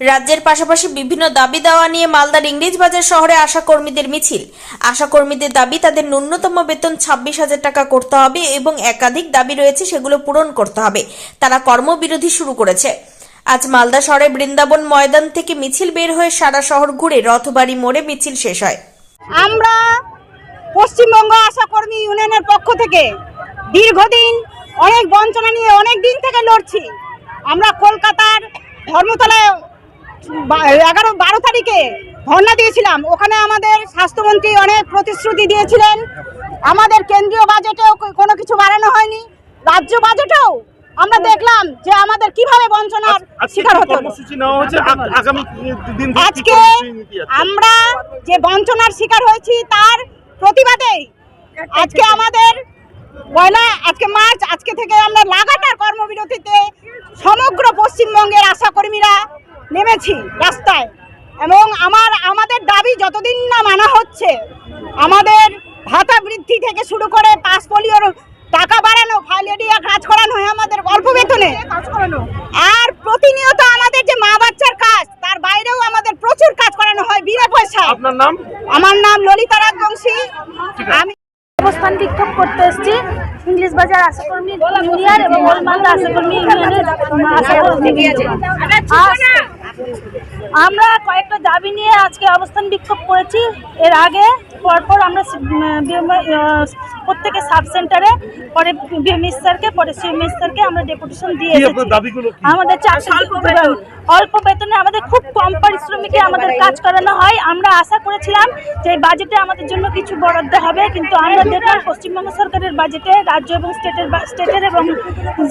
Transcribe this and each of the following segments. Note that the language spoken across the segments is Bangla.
রাজ্যের পাশাপাশি বিভিন্ন দাবি দেওয়া নিয়ে মালদার ইংরেজ বাজার শহরে আশা কর্মীদের মিছিল। আশা কর্মীদের দাবি, তাদের ন্যূনতম বেতন ছাব্বিশ হাজার টাকা করতে হবে এবং একাধিক দাবি রয়েছে সেগুলো পূরণ করতে হবে। তারা কর্মবিরোধী শুরু করেছে। আজ মালদা শহরে বৃন্দাবন ময়দান থেকে মিছিল বের হয়ে সারা শহর ঘুরে রথবাড়ি মোড়ে মিছিল শেষ হয়। আমরা পশ্চিমবঙ্গ আশাকর্মী ইউনিয়নের পক্ষ থেকে দীর্ঘদিন অনেক বঞ্চনা নিয়ে অনেক দিন থেকে লড়ছি। আমরা কলকাতার ধর্মতলায় এগারো বারো তারিখে ধর্ণা দিয়েছিলাম। ওখানে আমাদের স্বাস্থ্যমন্ত্রী অনেক প্রতিশ্রুতি দিয়েছিলেন। আমাদের কেন্দ্রীয় বাজেটেও কোনো কিছু বাড়ানো হয়নি। রাজ্য বাজেটেও আমরা দেখলাম যে আমাদের কীভাবে বঞ্চনার শিকার কি হতে আজকে? আমরা যে বঞ্চনার শিকার হয়েছি তার প্রতিবাদে আজকে আমাদের পয়লা আজকে মার্চ আজকে থেকে আমরা লাগাতার কর্মবিরতিতে সমগ্র পশ্চিমবঙ্গের আশাকর্মীরা নেমেছি রাস্তায়। এবং আমার আমাদের দাবি যতদিন না মানা হচ্ছে আমাদের ভাতা বৃদ্ধি থেকে শুরু করে পাস পোলিওর টাকা বাড়ানো ফাইলেরিয়া কাজ করানো হয় আমাদের অল্প বেতনে। আর প্রতিনিয়ত আমাদের যে মা বাচ্চার কাজ তার বাইরেও আমাদের প্রচুর কাজ করানো হয় বিনা পয়সায়। আপনার নাম? আমার নাম ললিতা রাজবংশী। আমি অবস্থান বিক্ষোভ করতে এসেছি। ইংলিশ বাজার আশাকর্মী ইউনিয়ন এবং আশাকর্মী ইউনিয়নের আশাকর্মী। আজ আমরা কয়েকটা দাবি নিয়ে আজকে অবস্থান বিক্ষোভ করেছি। এর আগে পরপর আমরা সি- উম, বিএমআই, আহ, প্রত্যেকে সাব সেন্টারে পরে বিএমএস স্যারকে পরে সিএমএস স্যারকে আমরা ডেপুটেশন দিয়ে কি এসেছি। আপনার দাবিগুলো কি? আমাদের অল্প বেতনে আমাদের খুব কম পারিশ্রমিকে আমাদের কাজ করানো হয়। আমরা আশা করেছিলাম যে এই বাজেটে আমাদের জন্য কিছু বরাদ্দ হবে কিন্তু আমরা দেখলাম পশ্চিমবঙ্গ সরকারের বাজেটে রাজ্য এবং স্টেটের বা- স্টেটের এবং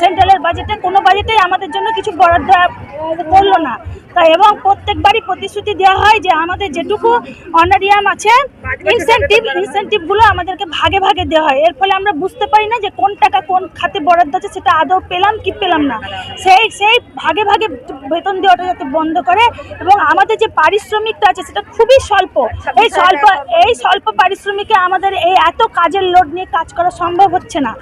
সেন্ট্রালের বাজেটে কোনো বাজেটেই আমাদের জন্য কিছু বরাদ্দ করল না। তাই এবং প্রত্যেকবারই প্রতিশ্রুতি দেওয়া হয় যে আমাদের যেটুকু অনারিয়াম আছে ইনসেন্টিভ ইনসেন্টিভগুলো আমাদেরকে ভাগে ভাগে দেওয়া হয়। এর ফলে আমরা বুঝতে পারি না যে কোন টাকা কোন খাতে বরাদ্দ আছে, সেটা আদৌ পেলাম কি পেলাম না। সেই সেই ভাগে ভাগে বেতন দেওয়াটা যাতে বন্ধ করে এবং আমাদের যে পারিশ্রমিকটা আছে, সেটা খুবই স্বল্প। এই স্বল্প এই স্বল্প পারিশ্রমিকে আমাদের এই এত কাজের লোড নিয়ে কাজ করা সম্ভব হচ্ছে না।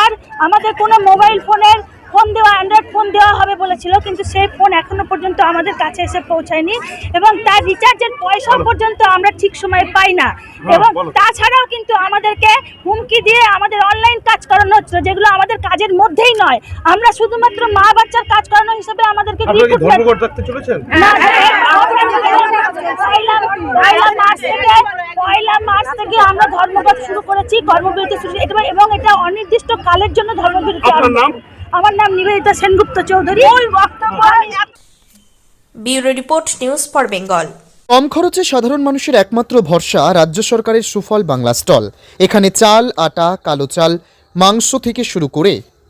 আর আমাদের কোনো মোবাইল ফোনের ফোন দেওয়া অ্যান্ড্রয়েড ফোন দেওয়া হবে বলেছিল কিন্তু সেই ফোন এখনও পর্যন্ত আমাদের কাছে এসে পৌঁছায়নি এবং তার রিচার্জের পয়সা পর্যন্ত আমরা ঠিক সময়ে পাই না এবং তাছাড়াও কিন্তু আমাদেরকে হুমকি দিয়ে আমাদের অনলাইন কাজ করানো হচ্ছিল যেগুলো আমাদের কাজের মধ্যেই নয় আমরা শুধুমাত্র মা বাচ্চার কাজ করানো হিসেবে আমাদেরকে পয়লা- মার্চ থেকে আমরা ধর্মঘট শুরু করেছি কর্মবিরতি শুরু এবং এটা অনির্দিষ্ট কালের জন্য ধর্মবিরতি? আমার নাম Nibedita Sengupta Chowdhury. Bureau report news for Bengal. কম খরচে সাধারণ মানুষের একমাত্র ভরসা রাজ্য সরকারের সুফল বাংলা স্টল। এখানে চাল আটা কালো চাল মাংস থেকে শুরু করে